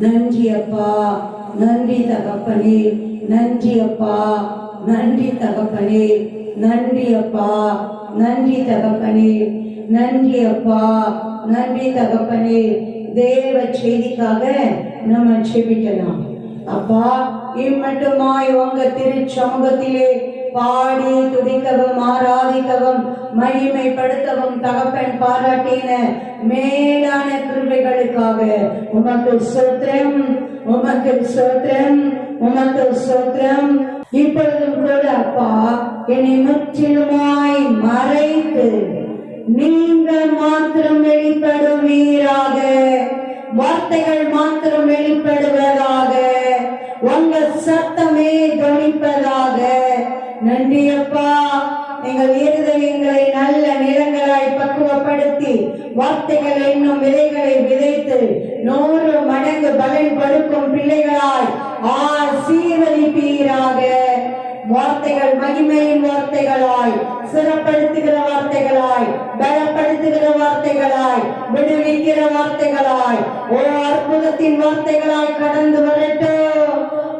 நன்றி அப்பா நன்றி தகப்பனே நன்றி அப்பா நன்றி தகப்பனே நன்றி அப்பா நன்றி தகப்பனே நன்றி அப்பா நன்றி தகப்பனே. தேவ செய்திக்காக நம்ம செபிக்கலாம் அப்பா இம்மட்டுமாய் உங்க திருச்சமூகத்திலே பாடி துதிக்கவும் ஆராதிக்கவும் மகிமைப்படுத்தவும் தகப்பன் பாராட்டின மேலான கிருபைகளுக்காக. உமக்கு சோத்திரம் உமக்கு சோத்திரம் உமக்கு சோத்திரம் இப்பொழுதும் கூட அப்பா என்னை முற்றிலுமாய் மறைத்து நீங்கள் மாத்திரம் வெளிப்படுவீராக. வார்த்தைகள் மாத்திரம் வெளிப்படுவதாக உங்கள் சத்தமே கவனிப்பதாக நன்றி அப்பா. எங்கள் இருதயங்களை நல்ல நிறங்களாய் பக்குவப்படுத்தி வார்த்தைகள் என்னும் விதைகளை விதைத்து நூறு மடங்கு பலன் கொடுக்கும் பிள்ளைகளாய் ஆசீர்வதிப்பீராக வார்த்தைகள் மகிமையின் வார்த்தைகளாய் சிறப்படுத்துகிற வார்த்தைகளாய் பலப்படுத்துகிற வார்த்தைகளாய் விடுவிக்கிற வார்த்தைகளாய் ஒரு அற்புதத்தின் வார்த்தைகளாய் கடந்து வரட்டும்.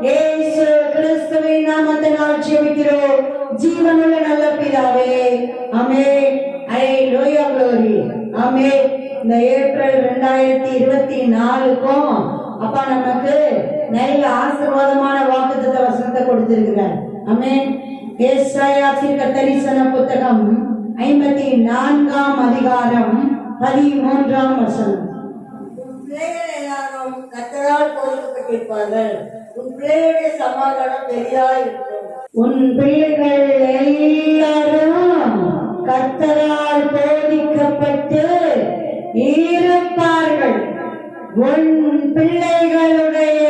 ஏசு கிறிஸ்துவின் நாமத்தினால் ஜெபிக்கிறோம் ஜீவனுள்ள நல்ல பிதாவே அமே ஐ லோயா க்ளோரி அமே இந்த ஏப்ரல் ரெண்டாயிரத்தி இருபத்தி நாலுக்கும் அப்பா நமக்கு நல்ல ஆசீர்வாதமான வாக்குத்தத்த வசனத்தை கொடுத்திருக்கிறார். அமேன் ஏசாயா தீர்க்க தரிசன புத்தகம் ஐம்பத்தி நான்காம் அதிகாரம் பதிமூன்றாம் வசனம். எல்லாரும் கத்தரால் போதிக்கப்பட்டிருப்பார்கள் உன் பிள்ளைகளுடைய சமாதானம் பெரியா இருக்கும் உன் பிள்ளைகள் எல்லாரும் கத்தரால் போதிக்கப்பட்டு இருப்பார்கள். உன் பிள்ளைகளுடைய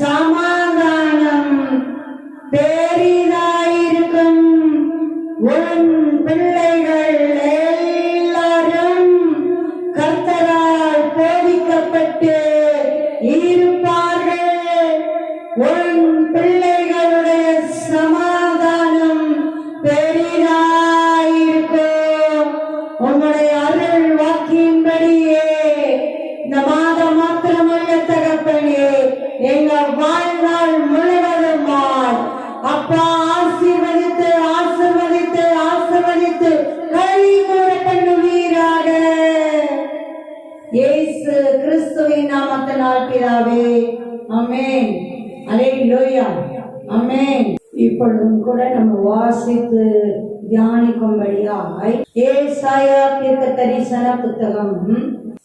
சமாதானம் பெரிதாயிருக்கும். உன் பிள்ளைகள் வாக்கின்படியே இந்த மாதம் மாத்திரமல்ல தகப்பனே எங்கள் வாழ்நாள் முழுவதுமாய் அப்பா ஆசீர்வதித்து ஆசிர்வதித்து ஆசீர்வதித்து கைகூட பண்ணுவீராக இயேசு கிறிஸ்துவின் நாமத்தினால் பிதாவே அமேன் அல்லேலூயா அமேன் இப்பொழுதும் கூட நம்ம வாசித்து தியானிக்கும்படியாய் தரிசன புத்தகம்.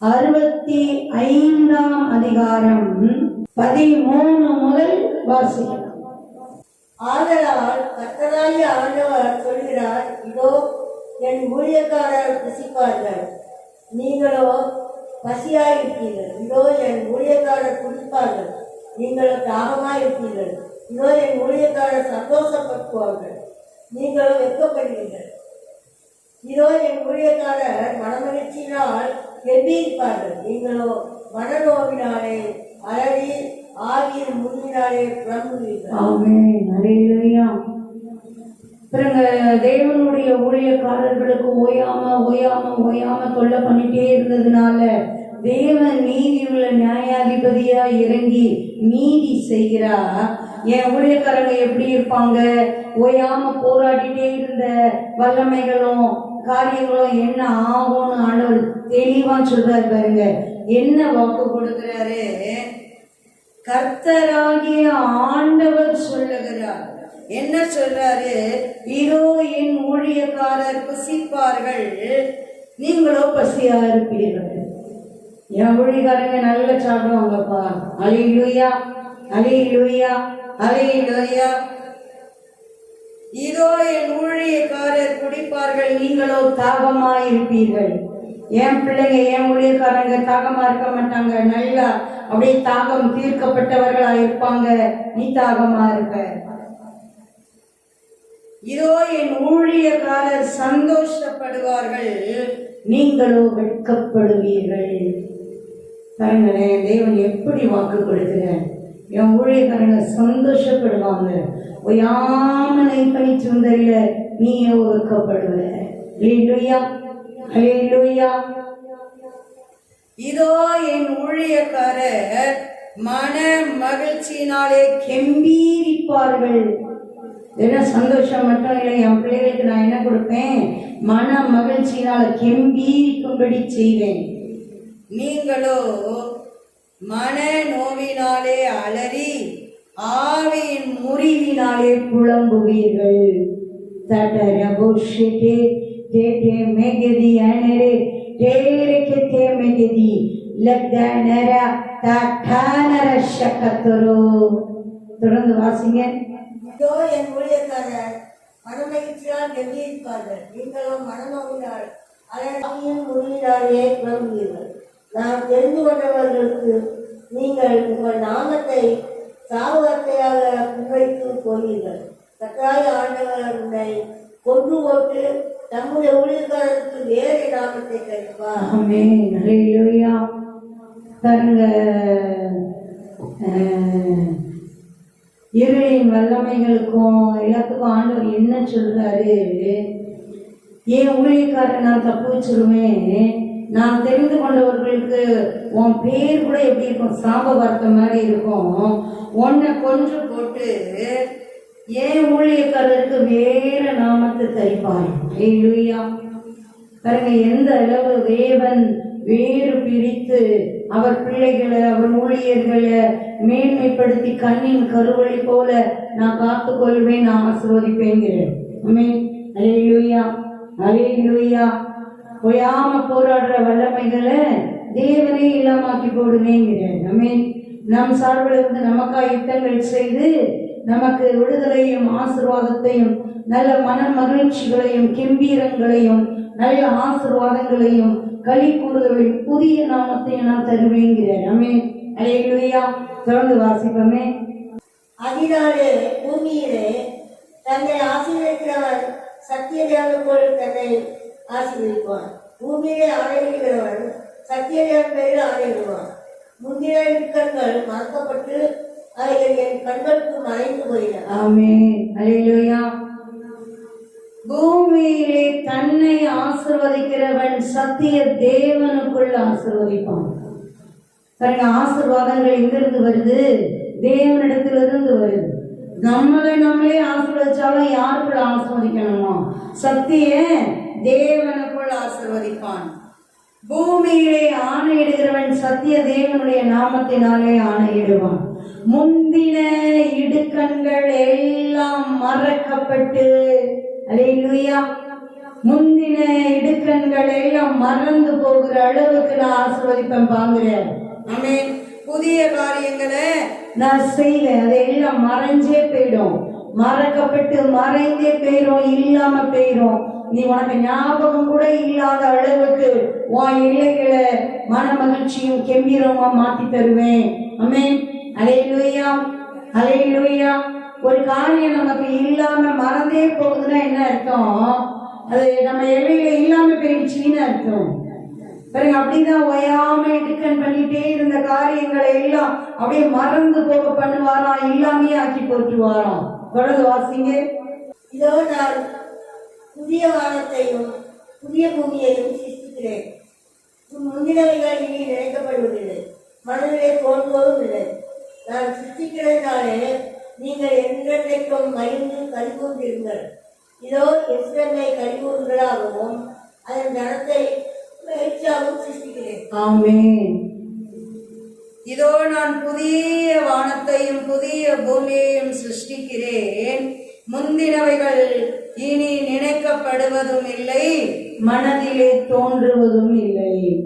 அறுபத்தி ஐந்தாம் அதிகாரம் பதிமூணு முதல் வாசிக்கலாம். ஆதலால் கத்தராய ஆண்டவர் சொல்கிறார் இதோ என் ஊழியக்காரர் புசிப்பார்கள். நீங்களோ பசியாயிருப்பீர்கள். இதோ என் ஊழியக்காரர் குடிப்பார்கள் நீங்களோ தாகமாயிருப்பீர்கள். இதோ என் ஊழியக்காரர் சந்தோஷப்படுத்துவார்கள் நீங்களோ வெக்கப்படுவீர்கள் இதோ என் ஊழியக்காரர் மனமகிழ்ச்சியினால் கெம்பீரிப்பார்கள் நீங்களோ மனநோவினாலே அழகி ஆவியின் முன்னினாலே புலம்புவீர்கள். ஆமென். பிறகு தேவனுடைய ஊழியக்காரர்களுக்கு ஓயாம ஓயாம ஓயாம தொல்லை பண்ணிட்டே இருந்ததுனால தேவன் நீதி உள்ள நியாயாதிபதியா இறங்கி நீதி செய்கிறா. என் ஊழியக்காரங்க எப்படி இருப்பாங்க? ஓயாம போராடிட்டே இருந்த வல்லமைகளும் காரியங்களும் என்ன ஆகும்னு ஆண்டவர் தெளிவா சொல்றாரு பாருங்க. என்ன வாக்கு கொடுக்கிறாரு? கர்த்தராகிய ஆண்டவர் சொல்லுகிறார். என்ன சொல்றாரு? இதோ என் ஊழியக்காரர் புசிப்பார்கள். நீங்களோ பசியா இருப்பீர்கள். என் ஊழியக்காரங்க நல்ல சாப்பிடுவாங்கப்பா. அலிலுயா அலிலுயா அலிலுயா இதோ என் ஊழியக்காரர் குடிப்பார்கள் நீங்களோ தாகமாயிருப்பீர்கள். என் பிள்ளைங்க என் ஊழியக்காரங்க தாகமா இருக்க மாட்டாங்க. நல்லா அப்படியே தாகம் தீர்க்கப்பட்டவர்களா இருப்பாங்க நீ தாகமா இருக்க இதோ என் ஊழியக்காரர் சந்தோஷப்படுவார்கள். நீங்களோ வெட்கப்படுவீர்கள். பாருங்களேன் தேவன் எப்படி வாக்கு கொடுக்கிறேன் என் ஊழியக்காரங்க சந்தோஷப்படுவாங்க. ஒயாமனை நைப்பணி சுந்தரில நீயே ஒதுக்கப்படுவ. அல்லேலூயா அல்லேலூயா இதோ என் ஊழியக்காரர் மன மகிழ்ச்சியினாலே கெம்பீரிப்பார்கள். என்ன சந்தோஷம் மட்டும் இல்லை என் பிள்ளைகளுக்கு நான் என்ன கொடுப்பேன்? மன மகிழ்ச்சியினால கெம்பீரிக்கும்படி செய்வேன். நீங்களோ மன நோவினாலே அலறி ஆவியின் முறிவினாலே புலம்புவீர்கள். தடரபுஷிதே தேதே மெகதி அனரே தேரகதே மெகதி லக்தனர தட்டானர ஷகத்துரு. தொடர்ந்து வாசிங்க. இதோ என் ஊழியக்காரர் மனமகிழ்ச்சியால் கெம்பியிருப்பார்கள் நீங்களும் மனநோவினால் அலையின் முறிவினாலே புலம்புவீர்கள். நான் தெரிந்து கொண்டவர்களுக்கு நீங்கள் உங்கள் நாமத்தை சாவுவார்த்தையாக முன்வைத்து போவீர்கள் கட்டாய ஆண்டவர் உன்னை கொன்று போட்டு தம்முடைய ஊழியக்காரருக்கு வேறு நாமத்தை கிடைப்பார் பாருங்க இருளின் வல்லமைகளுக்கும் எல்லாத்துக்கும் ஆண்டவர் என்ன சொல்றாரு? ஏன் ஊழியக்காரன் நான் தப்பு வச்சிருவேன் நான் தெரிந்து கொண்டவர்களுக்கு உன் பேர் கூட எப்படி இருக்கும்? சாப வார்த்தை மாதிரி இருக்கும். உன்னை கொன்று போட்டு ஏன் ஊழியக்காரருக்கு வேற நாமத்தை தரிப்பார் ஹalleluya. பாருங்க எந்த அளவு தேவன் வேறு பிரித்து அவர் பிள்ளைகளை அவர் ஊழியர்களை மேன்மைப்படுத்தி கண்ணின் கருவழி போல நான் காத்து கொள்வேன் நான் ஆசிர்வதிப்பேங்கிறேன் அமேன் அலையிலுயா அலையிலுயா பொயாம போராடுற வல்லமைகளை தேவனே இல்லாமாக்கி போடுவேங்கிறேன் அமேன் நம் சார்பில் இருந்து நமக்கா யுத்தங்கள் செய்து நமக்கு விடுதலையும் ஆசிர்வாதத்தையும் நல்ல மன மகிழ்ச்சிகளையும் கெம்பீரங்களையும் நல்ல ஆசீர்வாதங்களையும் களி கூறுதலின் புதிய நாமத்தையும் நான் தருவேங்கிறேன் அமேன் அலையிலுயா தொடர்ந்து வாசிப்போமே. அதனாலே பூமியிலே தன்னை ஆசீர்வதிக்கிறவர் சத்தியதையான போல் தன்னை ஆசீர்வதிப்பான். பூமியை ஆணையிடுகிறவன் சத்தியதையான பெயர் ஆணையிடுவான். முந்தின இடுக்கண்கள் மறக்கப்பட்டு அவைகள் என் கண்களுக்கு மறைந்து போயின. ஆமே அல்லேலூயா பூமியிலே தன்னை ஆசிர்வதிக்கிறவன் சத்திய தேவனுக்குள் ஆசிர்வதிப்பான். பாருங்க ஆசீர்வாதங்கள் எங்கிருந்து வருது? தேவனிடத்திலிருந்து வருது. நம்மளை நம்மளே ஆசீர்வதிச்சாலும் யாருக்குள்ள ஆசிர்வதிக்கணுமா? சத்திய தேவனுக்குள் ஆசீர்வதிப்பான். பூமியிலே ஆணையிடுகிறவன் சத்திய தேவனுடைய நாமத்தினாலே ஆணையிடுவான். முந்தின இடுக்கண்கள் எல்லாம் மறக்கப்பட்டு அல்லேலூயா முந்தின இடுக்கண்கள் எல்லாம் மறந்து போகிற அளவுக்கு நான் ஆசிர்வதிப்பேன் பாங்குறேன் ஆமென். புதிய காரியங்களை நான் செய்வேன். அது எல்லாம் மறைஞ்சே போயிடும். மறக்கப்பட்டு மறைந்தே போயிடும் இல்லாம போயிடும் நீ உனக்கு ஞாபகம் கூட இல்லாத அளவுக்கு உன் இல்லைகளை மன மகிழ்ச்சியும் கெம்பீரமா மாத்தி தருவேன். அமேன் அலையிலுயா அலையிலுயா ஒரு காரியம் நமக்கு இல்லாம மறந்தே போகுதுன்னா என்ன அர்த்தம்? அது நம்ம எல்லையில இல்லாம போயிடுச்சுன்னு அர்த்தம். பாருங்க அப்படிதான் ஓயாம இடுக்கன் பண்ணிட்டே இருந்த காரியங்களை எல்லாம் அப்படியே மறந்து போக பண்ணுவாராம் இல்லாமையே ஆக்கி போட்டுவாராம் தொடர்ந்து வாசிங்க. இதோ நான் புதிய வானத்தையும் புதிய பூமியையும் சிருஷ்டிக்கிறேன். உன் முந்தினவைகள் இனி நினைக்கப்படுவதில்லை. மனதிலே தோன்றுவதும் இல்லை. நான் சிருஷ்டிக்கிறதுனாலே நீங்கள் என்றென்றைக்கும் மகிழ்ந்து கழிவுண்டிருங்கள் இதோ எஸ்எம்ஐ கழிவுகளாகவும் அதன் தனத்தை மகிழ்ச்சியாகவும் சிருஷ்டிக்கிறேன். ஆமே இதோ நான் புதிய வானத்தையும் புதிய பூமியையும் சிருஷ்டிக்கிறேன். முந்தினவைகள் இனி நினைக்கப்படுவதும் இல்லை மனதிலே தோன்றுவதும் இல்லை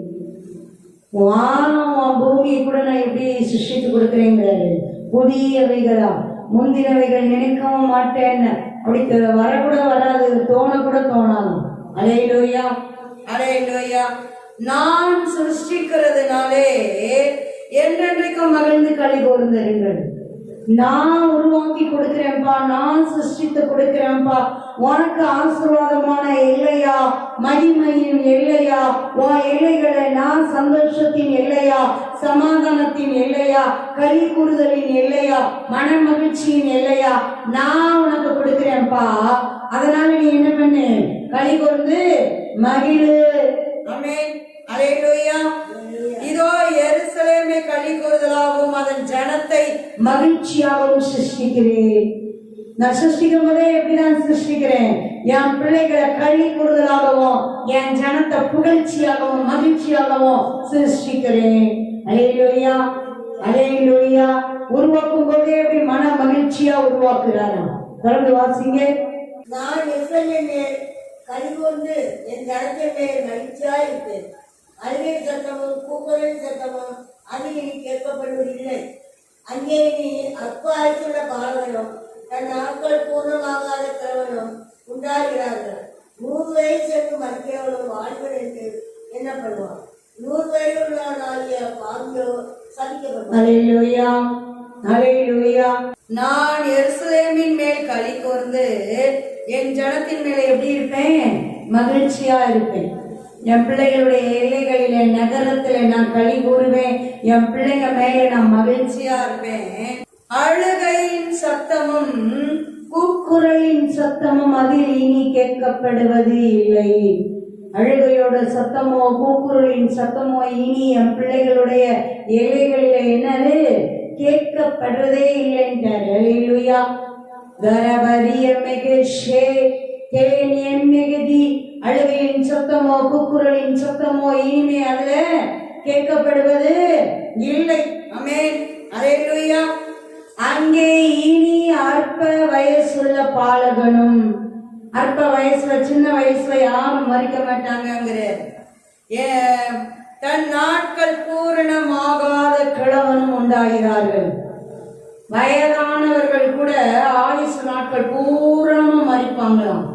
வானம் பூமியை கூட நான் எப்படி சிருஷ்டித்து கொடுக்குறேங்கிறாரு புதியவைகளா? முந்தினவைகள் நினைக்கவும் மாட்டேன்னு அப்படி வரக்கூட வராது தோணக்கூட தோணாது. அலையிலோயா? அலையிலோயா. நான் சிருஷ்டிக்கிறதுனாலே என்றென்றைக்கும் மகிழ்ந்து களி கூர்ந்திருங்கள். நான் உருவாக்கி கொடுக்கிறேன்ப்பா நான் சிருஷ்டித்து கொடுக்கிறேன்ப்பா. உனக்கு ஆசீர்வாதமான எல்லையா? மகிமையின் எல்லையா? உன் எல்லைகளை நான் சந்தோஷத்தின் எல்லையா? சமாதானத்தின் எல்லையா? கறி கூறுதலின் எல்லையா? மன மகிழ்ச்சியின் எல்லையா? நான் உனக்கு கொடுக்கிறேன்ப்பா. அதனால நீ என்ன பண்ணு? களி கூர்ந்து மகிழு. அமே அலையிலோயா களி கூறுதலாகவும் அதன் ஜனத்தை மகிழ்ச்சியாகவும் சிருஷ்டிக்கிறேன். நான் சிருஷ்டிக்கும் போதே எப்படிதான் சிருஷ்டிக்கிறேன்? என் பிள்ளைகளை கழி கூறுதலாகவும் என் ஜனத்தை புகழ்ச்சியாகவும் மகிழ்ச்சியாகவும் சிருஷ்டிக்கிறேன். அலையிலோயா அலையிலோயா. உருவாக்கும் போதே எப்படி மன மகிழ்ச்சியா உருவாக்குறாராம் தொடர்ந்து வாசிங்க. நான் இஸ்ரவேலின் மேல் கனிகொண்டு என் ஜனத்தை மேல் மகிழ்ச்சியா இருப்பேன்? அழுகை சத்தமும் கூக்குரல் சத்தமும் அது இனி கேட்கப்படுவதில்லை அங்கே நீ அற்ப ஆயுசுள்ள பாலகனும் தன் நாட்கள் பூர்ணமாகாத கிழவனும் உண்டாகிறார்கள். நூறு வயசு என்று மறிக்கிறவனும் வாழ்வன் என்று எண்ணப்படுவான். நூறு வயதுள்ளவனாகிய பாம்பியோ சபிக்கப்படுவான் நான் எருசலேமின் மேல் களி கூர்ந்து என் ஜனத்தின் மேல எப்படி இருப்பேன்? மகிழ்ச்சியா இருப்பேன். என் பிள்ளைகளுடைய எல்லைகளில நகரத்துல நான் களி கூறுவேன் என் பிள்ளைங்க மேல நான் மகிழ்ச்சியா இருப்பேன் அழுகையின் சத்தமும் கூக்குரலின் சத்தமும் அதில் இனி கேட்கப்படுவது இல்லை அழுகையோட சத்தமோ கூக்குரலின் சத்தமோ இனி என் பிள்ளைகளுடைய ஏழைகளில என்னது? கேட்கப்படுறதே இல்லைன்றார் அல்லேலூயா கரபரிய மெகஷே கேனியம் அழுகையின் சத்தமோ குக்குரலின் சத்தமோ இனிமே அதுல கேட்கப்படுவது இல்லை. அமேன் அல்லேலூயா அங்கே இனி அற்ப வயசுள்ள பாலகனும் அற்ப வயசுல சின்ன வயசுல யாரும் மறிக்க மாட்டாங்கங்கிறார். தன் நாட்கள் பூரணமாகாத கிழவனும் உண்டாகிறார்கள். வயதானவர்கள் கூட ஆயுசு நாட்கள் பூரணமா மறிப்பாங்களாம்.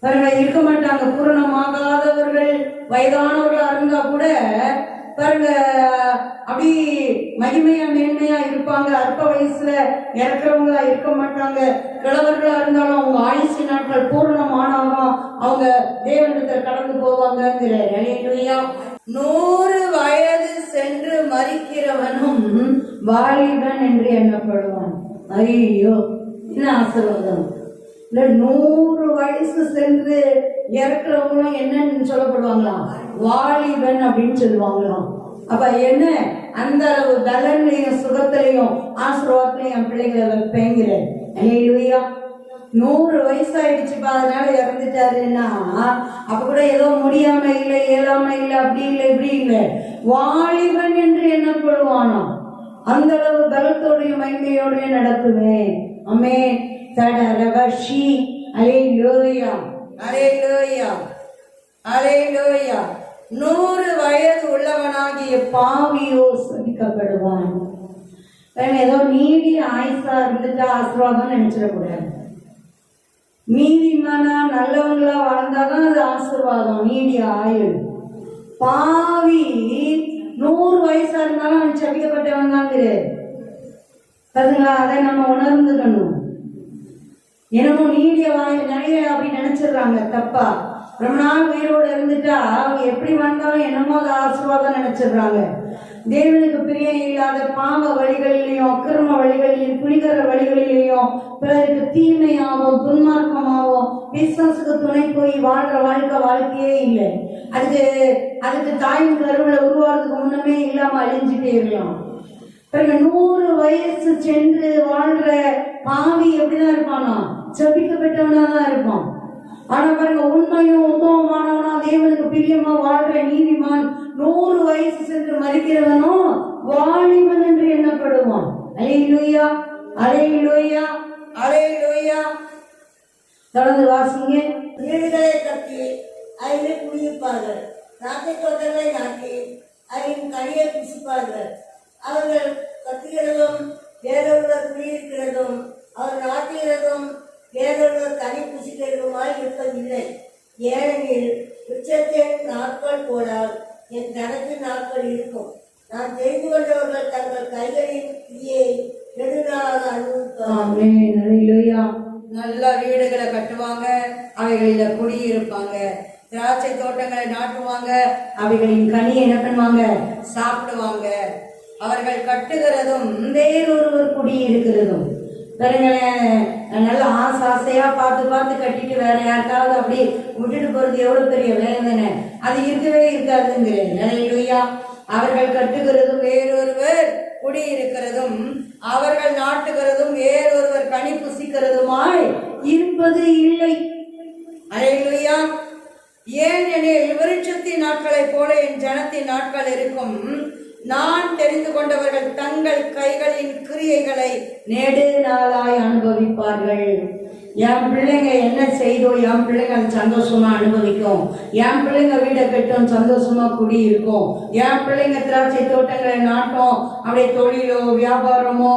பாருங்க இருக்க மாட்டாங்க. பூரணமாகாதவர்கள் வயதானவர்களா இருந்தா கூட பாருங்க அப்படி மகிமையா மேன்மையா இருப்பாங்க. அற்ப வயசுல இறக்குறவங்களா இருக்க மாட்டாங்க. கிழவர்களா இருந்தாலும் அவங்க ஆயுசு நாட்கள் பூரணமானாலும் அவங்க தேவனிடத்தில் கடந்து போவாங்கங்கிற நிலையிலையா? நூறு வயது சென்று மறிக்கிறவனும் வாலிபன் என்று எண்ணப்படுவான். ஐயோ என்ன ஆசீர்வாதம்? இல்ல நூறு வயசு சென்று இறக்குறவங்களும் என்னன்னு சொல்லப்படுவாங்களாம். வாலிபன் அப்படின்னு சொல்லுவாங்களாம். அப்ப என்ன? அந்த அளவு பலன்லையும் சுகத்திலையும் ஆசீர்வாதத்திலையும் என் பிள்ளைகளை வைப்பேங்கிறேன். அல்லேலூயா நூறு வயசாயிடுச்சுப்பா அதனால இறந்துட்டாருன்னா அப்ப கூட ஏதோ முடியாம இல்லை இயலாம இல்லை அப்படி இல்லை இப்படி இல்லை. வாலிபன் என்று எண்ணப்படுவானா அந்த அளவு பலத்தோடையும் மகிமையோடையும் நடத்துவேன். அமே தடரவஷி அலே லோயா அலே லோயா அலே லோயா நூறு வயது உள்ளவனாகிய பாவியோ சபிக்கப்படுவான் பாருங்க, ஏதோ நீடிய ஆயுசா இருந்துட்டு ஆசீர்வாதம் நினைச்சிடக்கூடாது. நீதிமானா நல்லவங்களா வாழ்ந்தாதான் அது ஆசீர்வாதம் நீடிய ஆயுள். பாவி நூறு வயசா இருந்தாலும் அவன் சபிக்கப்பட்டவன் தாங்கிறாரு அதுங்களா அதை நம்ம உணர்ந்துக்கணும் என்னமோ நீடிய வாய் நிறைய அப்படி நினைச்சிடுறாங்க தப்பா. ரொம்ப நாள் உயிரோட இருந்துட்டா அவங்க எப்படி வந்தாலும் என்னமோ அதை ஆசீர்வாதம் நினைச்சிடுறாங்க. தேவனுக்கு பிரியம் இல்லாத பாவ வழிகளிலையும் அக்கிரம வழிகளிலையும் குடிக்கிற வழிகளிலையும் பிறருக்கு தீமையாகவும் துன்மார்க்கமாகவும் பிசாசுக்கு துணை போய் வாழ்ற வாழ்க்கை வாழ்க்கையே இல்லை. அதுக்கு அதுக்கு தாயின் கருவில உருவாகிறதுக்கு முன்னமே இல்லாம அழிஞ்சுட்டே இருக்கலாம். பிறகு நூறு வயசு சென்று வாழ்ற பாவி எப்படிதான் இருப்பானா? செபிக்கப்பட்டவனா தான் இருப்பான். ஆனா பாருங்க உண்மையும் உத்தமமானவனா தேவனுக்கு பிரியமா வாழ்ற நீதிமான் நூறு வயசு சென்று மறிக்கிறவனும் வாலிபன் என்று எண்ணப்படுவான். அலையிலுயா அலே லோய்யா தொடர்ந்து வாசிங்க. வீடுகளை கட்டி அதில் குடியிருப்பார்கள். நாட்டை தொடர்களை நாட்டி அதில் கனியை புசிப்பார்கள். அவர்கள் கட்டுகிறதும் வேறொருவர் குடியிருக்கிறதும் அவர் நாட்டுகிறதும் வேறொருவர் கனி புசிக்கிறதுமாய் இருப்பதில்லை ஏனெனில் உச்சத்தின் நாட்கள் போனால் என் தனத்தின் நாட்கள் இருக்கும். நான் தெரிந்து கொண்டவர்கள் தங்கள் கைகளின் கிரியை நெடுநாளாக. அல்லேலூயா. நல்ல வீடுகளை கட்டுவாங்க அவைகளில குடியிருப்பாங்க திராட்சை தோட்டங்களை நாட்டுவாங்க அவைகளின் கனியை என்ன பண்ணுவாங்க? சாப்பிடுவாங்க. அவர்கள் கட்டுகிறதும் வேறொருவர் குடியிருக்கிறதும். பாருங்களேன் நல்லா ஆசை ஆசையா பார்த்து பார்த்து கட்டிட்டு வேற யாருக்காவது அப்படி விட்டுட்டு போறது எவ்வளவு பெரிய வேதனை அது இருக்கவே இருக்காதுங்கிறேன். நிலையிலுயா அவர்கள் கட்டுகிறதும் வேறொருவர் குடியிருக்கிறதும் அவர்கள் நாட்டுகிறதும் வேறொருவர் கனி புசிக்கிறதுமாய் இருப்பது இல்லை. அலையிலுயா ஏன் எனில் விருட்சத்தின் நாட்களைப் போல என் ஜனத்தின் நாட்கள் இருக்கும். நான் தெரிந்து கொண்டவர்கள் தங்கள் கைகளின் கிரியைகளை நெடு நாளாய் அனுபவிப்பார்கள். என் பிள்ளைங்க என்ன செய்தோ என் பிள்ளைங்க அது சந்தோஷமா அனுபவிக்கும். என் பிள்ளைங்க வீடை கட்டும் சந்தோஷமா குடியிருக்கும். என் பிள்ளைங்க திராட்சை தோட்டங்களை நாட்டம் அப்படியே தொழிலோ வியாபாரமோ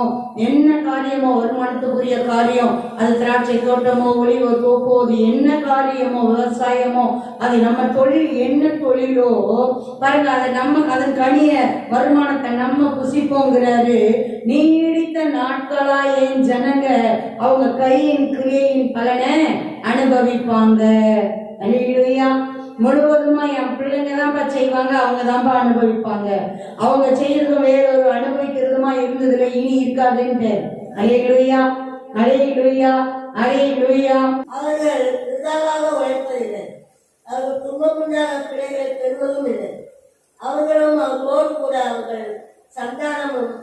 என்ன காரியமோ வருமானத்துக்குரிய காரியம் அது திராட்சை தோட்டமோ ஒளிவோ தோப்போ அது என்ன காரியமோ விவசாயமோ அது நம்ம தொழில் என்ன தொழிலோ பாருங்க அதை நம்ம அதன் கனிய வருமானத்தை நம்ம புசிப்போங்கிறாரு. நீடித்த நாட்களா என் ஜனங்க அவங்க கையின் கிரியையின் பலனை அனுபவிப்பாங்க. அல்லேலூயா முழுவதுமா என் பிள்ளைங்க தான்ப்பா செய்வாங்க அவங்க தான்ப்பா அனுபவிப்பாங்க. அவங்க செய்யறதும் வேறொரு அனுபவிக்கிறதுமா இருந்ததுல இனி இருக்காதுன்ட்டு. அலையிலுயா அலையிலுயா அலையிலுயா அவர்கள் விருதாவாக உழைப்பதில்லை அவர்கள் துன்பமுண்டாக பிள்ளைகளை பெறுவதும் இல்லை. அவர்களும் அவர்களோடு கூட அவர்கள் சந்தானமும்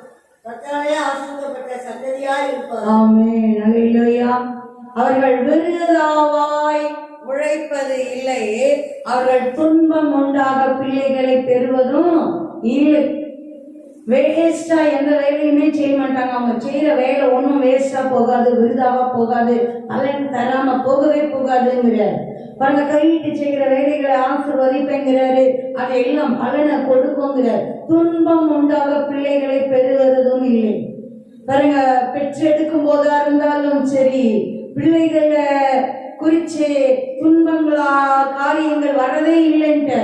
கத்தாலே ஆசிரியப்பட்ட சந்ததியாய் இருப்பார் ஆமென் அல்லேலூயா அவர்கள் விருதாவாய் உழைப்பது இல்லை. அவர்கள் துன்பம் உண்டாக பிள்ளைகளை பெறுவதும் இல்லை வேஸ்டா எந்த வேலையுமே செய்ய மாட்டாங்க. அவங்க செய்யற வேலை ஒன்றும் வேஸ்டா போகாது விருதாவா போகாது பலன் தராம போகவே போகாதுங்கிறார். பாருங்க கையிட்டு செய்கிற வேலைகளை ஆசிர்வதிப்பேங்கிறாரு. அது எல்லாம் பலனை கொடுக்குங்கிறார். துன்பம் உண்டாக பிள்ளைகளை பெறுவதும் இல்லை. பாருங்க பெற்றெடுக்கும் போதா இருந்தாலும் சரி பிள்ளைகளை குறிச்சு துன்பங்களா காரியங்கள் வரதே இல்லைன்ட்டு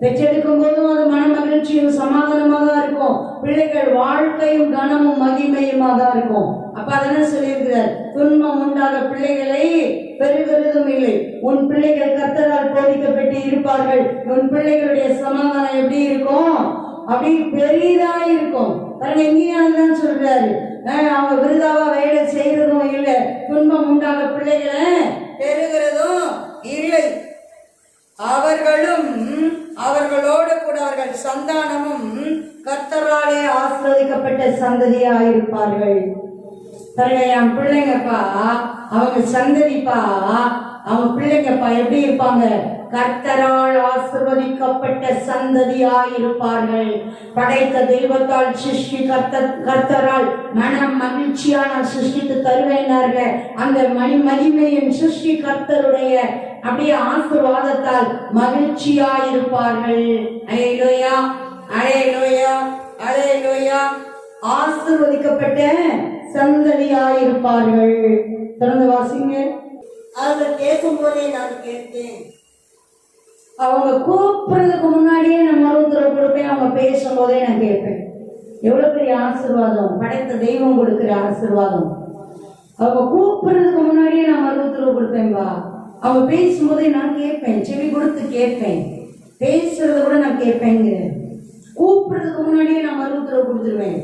பெற்றெடுக்கும் போதும் அது மன மகிழ்ச்சியும் சமாதானமாக தான் இருக்கும். பிள்ளைகள் வாழ்க்கையும் கனமும் மகிமையுமா தான் இருக்கும். அப்ப அதென்ன சொல்லியிருக்கிறார்? துன்பம் உண்டாக பிள்ளைகளை பெறுகிறதும் இல்லை. உன் பிள்ளைகள் கத்தரால் போதிக்கப்பட்டு இருப்பார்கள். உன் பிள்ளைகளுடைய சமாதானம் எப்படி இருக்கும்? அப்படி பெரிதா இருக்கும் பாருங்க எங்கேயாவது தான் சொல்றாரு. அவங்க விருதாவா வேலை செய்யறதும் இல்லை. துன்பம் உண்டாக பிள்ளைகளை பெறுகிறதும் இல்லை. அவர்களும் அவர்களோடு கூட அவர்கள் சந்தானமும் கர்த்தராலே ஆசிர்வதிக்கப்பட்ட சந்ததியாயிருப்பார்கள். பாருங்க என் பிள்ளைங்கப்பா அவங்க சந்ததிப்பா அவங்க பிள்ளைங்கப்பா எப்படி இருப்பாங்க? கர்த்தரால் ஆசிர்வதிக்கப்பட்ட சந்ததியாயிருப்பார்கள். படைத்த தெய்வத்தால் சிருஷ்டி கர்த்த கர்த்தரால் மனம் மகிழ்ச்சியா நான் சிருஷ்டித்து தருவேனார்கள் அந்த மணி மகிமையின் சிருஷ்டி கர்த்தருடைய அப்படியே ஆசிர்வாதத்தால் மகிழ்ச்சியாயிருப்பார்கள். அலையிலோயா அலையிலோயா அலையிலோயா. ஆசிர்வதிக்கப்பட்ட சந்ததியாயிருப்பார்கள். திறந்து வாசிங்க. அவர்கள் பேசும்போதே நான் கேட்டேன். அவங்க கூப்பிடுறதுக்கு முன்னாடியே நான் மருந்துரை கொடுப்பேன் அவங்க பேசும்போதே நான் கேட்பேன். எவ்வளவு பெரிய ஆசிர்வாதம்? படைத்த தெய்வம் கொடுக்குற ஆசீர்வாதம். அவங்க கூப்பிடுறதுக்கு முன்னாடியே நான் மருத்துவ கொடுப்பேன்பா அவங்க பேசும்போதே நான் கேட்பேன். செவி கொடுத்து கேட்பேன். பேசுறத கூட நான் கேட்பேங்க கூப்பிடுறதுக்கு முன்னாடியே நான் மருந்துரை கொடுத்துருவேன்.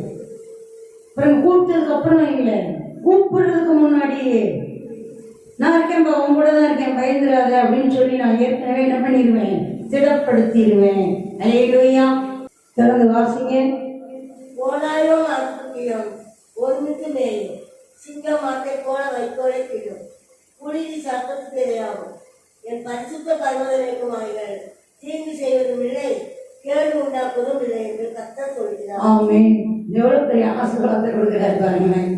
அப்புறம் கூப்பிட்டதுக்கு அப்புறம் இல்லை கூப்பிடுறதுக்கு முன்னாடியே நான் இருக்கேன்பா உன் கூட தான் இருக்கேன் பயந்துராத அப்படின்னு சொல்லி நான் ஏற்கனவே என்ன பண்ணிடுவேன் திடப்படுத்திடுவேன் அலையிலுயா. திறந்து வாசிங்க. ஓனாயும் அற்புதியும் ஒருமித்து மேயும் சிங்கம் மாட்டை போல வைக்கோலை திடும் புலிதி சத்தத்துக்கு இரையாகும். என் பரிசுத்த பர்வதனைக்கும் அவைகள் தீங்கு செய்வதும் இல்லை. கேடு உண்டாக்குவதும் இல்லை என்று கத்தர் சொல்கிறார். ஆமே எவ்வளவு பெரிய ஆசீர்வாதத்தை கொடுக்கிறார் பாருங்களேன்.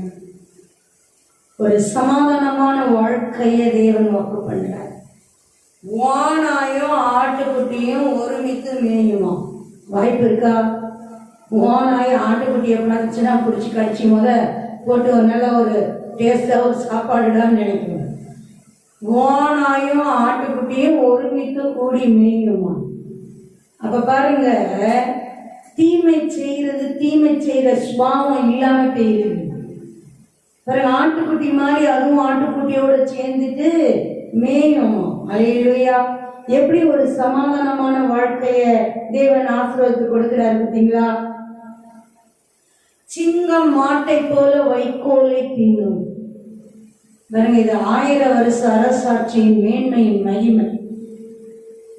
ஒரு சமாதானமான வாழ்க்கையை தேவன் வாக்கு பண்றார். ஓனாயும் ஆட்டுக்குட்டியும் ஒருமித்து மேயுமா? வாய்ப்பு இருக்கா? ஓனாய் ஆட்டுக்குட்டியை பிடிச்சுன்னா பிடிச்சி கடிச்சு முத போட்டு ஒரு நல்ல ஒரு டேஸ்டா ஒரு சாப்பாடுடான்னு நினைக்கிறேன் ஓனாயும் ஆட்டுக்குட்டியும் ஒருமித்து கூடி மேயுமா? அப்ப பாருங்க தீமை செய்யறது தீமை செய்யற சுபாவம் இல்லாம போயிருது. பிறகு ஆட்டுக்குட்டி மாதிரி அதுவும் ஆட்டுக்குட்டியோட சேர்ந்துட்டு மேயும். அலையிலையா. எப்படி ஒரு சமாதானமான வாழ்க்கைய தேவன் ஆசீர்வாதத்து கொடுக்கிறார் பார்த்தீங்களா? சிங்கம் மாட்டை போல வைக்கோலை தின்னும். பாருங்க இது ஆயிர வருஷ அரசாட்சியின் மேன்மையின் மகிமை.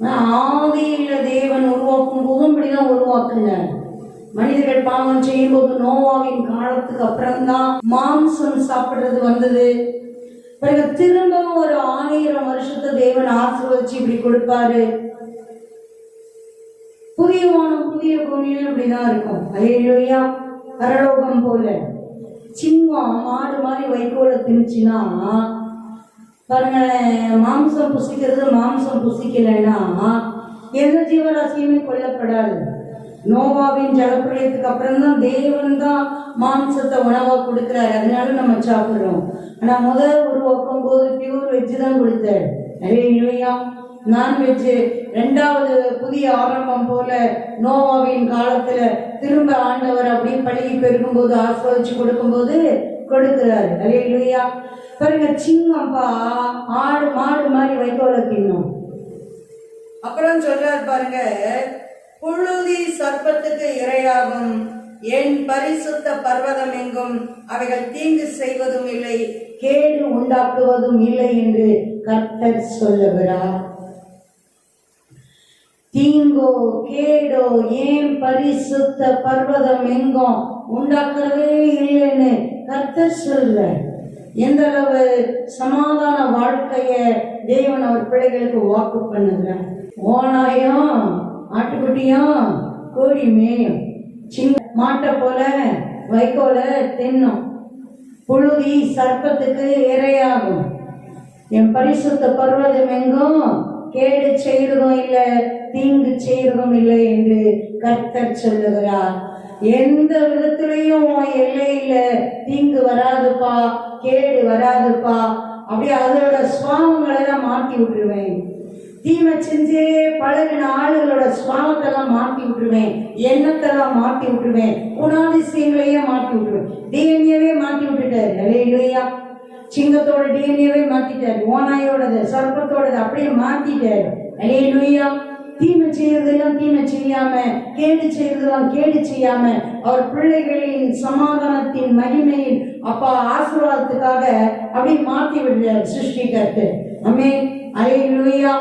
ஆதியில தேவன் உருவாக்கும் போதும் இப்படிதான் உருவாக்குனார். மனிதர்கள் பாவம் செய்யும்போது நோவாவின் காலத்துக்கு அப்புறம்தான் மாம்சம் சாப்பிடுறது வந்தது. பிறகு திரும்பவும் ஒரு ஆயிரம் வருஷத்தை தேவன் ஆசீர்வதிச்சு இப்படி கொடுப்பாரு. புதிய வானம் புதிய பூமியும் இப்படிதான் இருக்கும். அலையிலோயா பரலோகம் போல. சின்னம் மாடு மாதிரி வைக்கோல திணிச்சுன்னா பாருங்க மாம்சம் புசிக்கிறது மாம்சம் புசிக்கலைன்னா எந்த ஜீவராசியுமே கொல்லப்படாது. நோவாவின் ஜலப்பிரளயத்துக்கு அப்புறம் தான் தேவன் தான் மாம்சத்தை உணவா கொடுக்குறாரு. அதனால நம்ம சாப்பிடுறோம். ஆனா முதல் உருவாக்கும் போது பியூர் வெஜ் தான் கொடுத்தாரு. நிறைய இல்லையா நான்வெஜ் ரெண்டாவது புதிய ஆரம்பம் போல நோவாவின் காலத்துல திரும்ப ஆண்டவர் அப்படியே பழகி பெருக்கும்போது ஆஸ்வதிச்சு கொடுக்கும்போது கொடுக்கிறாரு. இல்லையா பாருங்க சிங்கம்பா ஆடு மாடு மாதிரி வைக்கோல தின்னும். அப்புறம் சொல்றாரு பாருங்க புழுதி சர்ப்பத்துக்கு இரையாகும். என் பரிசுத்த பர்வதம் எங்கும் அவைகள் தீங்கு செய்வதும் இல்லை கேடு உண்டாக்குவதும் இல்லை என்று கர்த்தர் சொல்லுகிறார். தீங்கோ கேடோ ஏன் பரிசுத்த பர்வதம் எங்கும் உண்டாக்குறதே இல்லைன்னு கர்த்தர் சொல்ல எந்த அளவு சமாதான வாழ்க்கைய தேவன் அவர் பிள்ளைகளுக்கு வாக்கு பண்ணுகிறார். ஓனாயும் ஆட்டுக்குட்டியும் கோழி மேயும் சின்ன மாட்டை போல வைக்கோல தின்னும். புழுதி சர்ப்பத்துக்கு இரையாகும். என் பரிசுத்த பர்வதம் எங்கும்? கேடு செய்கிறதும் இல்லை தீங்கு செய்கிறதும் இல்லை என்று கர்த்தர் சொல்லுகிறார். எந்த விதத்திலையும் உன் எல்லையில தீங்கு வராதுப்பா கேடு வராதுப்பா. அப்படியே அதோட சுவாமங்களை எல்லாம் மாற்றி விட்டுருவேன். தீமை செஞ்சே பழகின ஆளுகளோட சுவாமத்தெல்லாம் மாற்றி விட்டுருவேன். எண்ணத்தெல்லாம் மாற்றி விட்டுருவேன். குணாதிசயங்களையே மாற்றி விட்டுருவேன். டிஎன்ஏவே மாத்தி விட்டுட்டாரு. இல்லையா சிங்கத்தோட டிஎன்ஏவே மாத்திட்டாரு. ஓனாயோடது சர்ப்பத்தோடது அப்படியே மாத்திட்டாரு. இல்லையா தீமை செய்யறதெல்லாம் தீமை செய்யாம கேடு செய்யறதெல்லாம் கேடு செய்யாம அவர் பிள்ளைகளின் சமாதானத்தின் மகிமையின் அப்பா ஆசீர்வாதத்துக்காக அப்படியே மாத்தி விடுறார் சிருஷ்டிகர்த்து அமே அலையிலுயா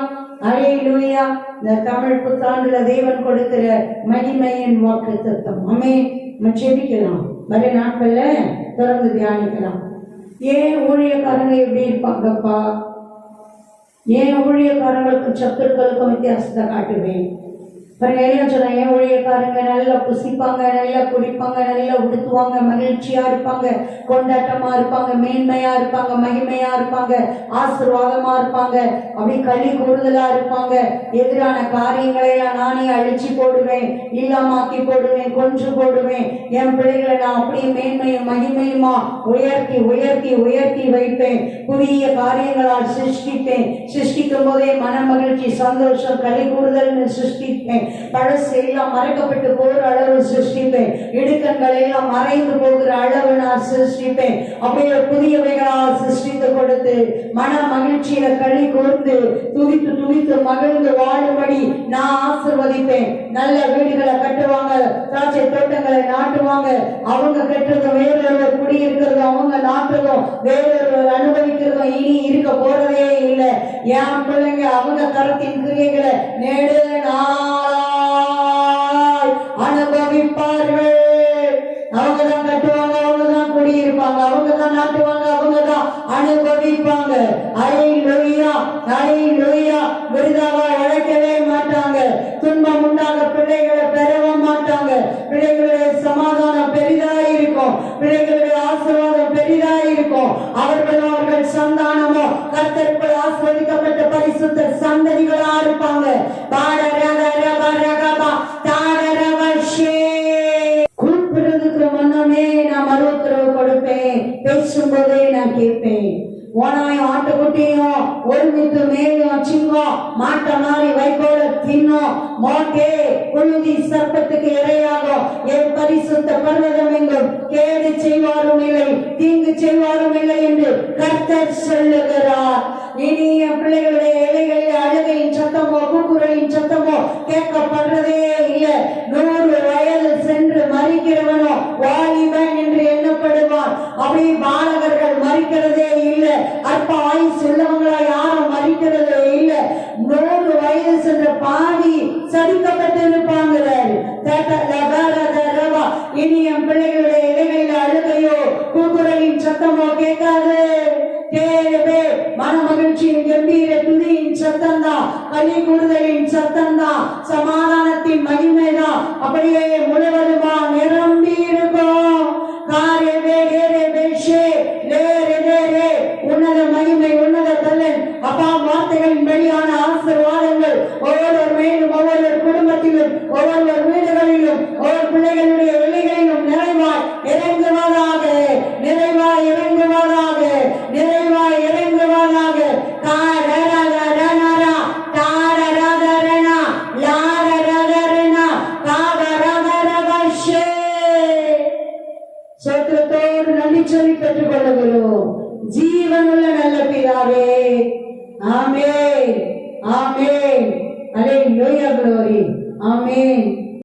அலையிலுயா இந்த தமிழ் புத்தாண்டுல தேவன் கொடுக்கிற மகிமையின் வாக்கு தத்துவம் அமே நம்ம ஜெபிக்கலாம். வர நாட்கள்ல தொடர்ந்து தியானிக்கலாம். ஏன் ஊழியக்காரங்க எப்படி இருப்பாங்கப்பா? ஏன் ஊழியக்காரங்களுக்கும் சத்துருக்களுக்கும் வித்தியாசத்தை காட்டுவேன்? பாருங்க எல்லாம் சொன்னா ஏன் ஊழியக்காரங்க நல்லா புசிப்பாங்க நல்லா குடிப்பாங்க நல்லா உடுத்துவாங்க மகிழ்ச்சியா இருப்பாங்க கொண்டாட்டமா இருப்பாங்க மேன்மையா இருப்பாங்க மகிமையா இருப்பாங்க ஆசிர்வாதமா இருப்பாங்க அப்படி களி கூடுதலா இருப்பாங்க. எதிரான காரியங்களை நானே அழிச்சு போடுவேன் இல்லாமாக்கி போடுவேன் கொன்று போடுவேன். என் பிள்ளைகளை நான் அப்படியே மேன்மையும் மகிமையுமா உயர்த்தி உயர்த்தி உயர்த்தி வைப்பேன். புதிய காரியங்களால் சிருஷ்டிப்பேன். சிருஷ்டிக்கும் போதே மன மகிழ்ச்சி சந்தோஷம் களி கூடுதல்னு சிருஷ்டிப்பேன். பழசு எல்லாம் மறைக்கப்பட்டு போகிற அளவு சிருஷ்டிப்பேன். இடுக்கண்களை எல்லாம் மறைந்து போகிற அளவு நான் சிருஷ்டிப்பேன். அப்படியே புதியவைகளால் சிருஷ்டித்து கொடுத்து மன மகிழ்ச்சியில களி கொடுத்து துதித்து துதித்து மகிழ்ந்து வாழும்படி நான் ஆசிர்வதிப்பேன். நல்ல வீடுகளை கட்டுவாங்க திராட்சை தோட்டங்களை நாட்டுவாங்க. அவங்க கட்டுறதும் குடியிருக்கிறதும் அவங்க நாட்டுக்கும் வேறொருவர் அனுபவிக்கிறதும் இனி இருக்க போறதே இல்லை. என் பிள்ளைங்க அவங்க தரத்தின் கிரியைகளை நேடு நாளாய் அனுபவிப்பார்கள். அவங்க தான் கட்டுவாங்க அவங்க தான் குடியிருப்பாங்க அவங்க தான் நாட்டுவாங்க அவங்க தான் அனுபவிப்பாங்க. ஐ லொய்யா ஐ லொய்யா விருதாவா இழைக்கவே பரிசுத்த சந்ததிகளா இருப்பாங்க. குறிப்பிடுறதுக்கு தாடரவஷே முன்னமே நான் மறு உத்தரவு கொடுப்பேன். பேசும்போதே நான் கேட்பேன். ஓனாயும் ஆட்டுக்குட்டியும் ஒருமித்து மேலும் சிங்கம் மாட்ட மாறி வைக்கோல தின்னும் மோட்டே புழுதி சர்ப்பத்துக்கு இரையாகும் என் பரிசுத்த பர்வதம் எங்கும் கேடு செய்வாரும் இல்லை தீங்கு செய்வாரும் இல்லை என்று கர்த்தர் சொல்லுகிறார். இனி என் பிள்ளைகளுடைய இலைகளில் அழுகையின் சத்தமோ கூக்குரலின் சத்தமோ கேட்கப்படுறதே இல்லை. நூறு வயது சென்று மறிக்கிறவனோ வாலிபன் என்று எண்ணப்படுவான். அப்படி பாலகர்கள் மறிக்கிறதே இல்லை. அற்ப ஆயுஸ் செல்லவங்களா யாரும் மறிக்கிறதே இல்லை. நூறு வயது சென்ற பாவி சதிக்கப்பட்டு இருப்பாங்கிறார் இனி என் பிள்ளைகளுடைய இலைகளில் அழுகையோ கூக்குரலின் சத்தமோ கேட்காது. மனமகிழ் மகிழ்ச்சியின் கம்பீர துதியின் சத்தம் தான் கலி கூடுதலின் சத்தம் தான் சமாதானத்தின் மகிமைதான். அப்படியே முழுவதுமா நிற